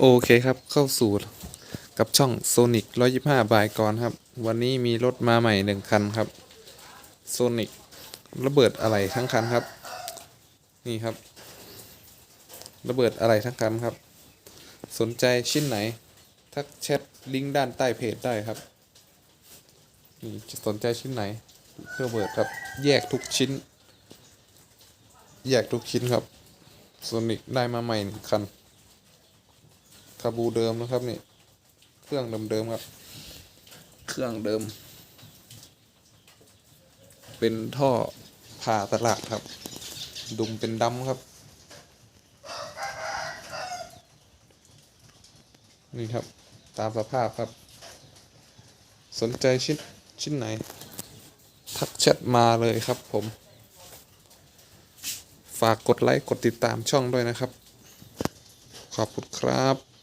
โอเคครับเข้าสู่กับช่อง Sonic 125 บายกรครับ วันนี้มีรถมาใหม่หนึ่งคันครับ Sonic ระเบิดอะไรทั้งคันครับ นี่ครับ ระเบิดอะไรทั้งคันครับ สนใจชิ้นไหน ทักแชทลิงก์ด้านใต้เพจได้ครับ นี่สนใจชิ้นไหนระเบิดครับ แยกทุกชิ้น แยกทุกชิ้นครับ Sonic ได้มาใหม่หนึ่งคัน คาบูเดิมนะครับนี่ เครื่องเดิมๆครับ เครื่องเดิม เป็นท่อผ่าตลาดครับ ดุมเป็นดำครับ นี่ครับ ตามสภาพครับ สนใจชิ้นชิ้นไหน ทักแชทมาเลยครับผม ฝากกดไลค์ กดติดตามช่องด้วยนะครับ ขอบคุณครับ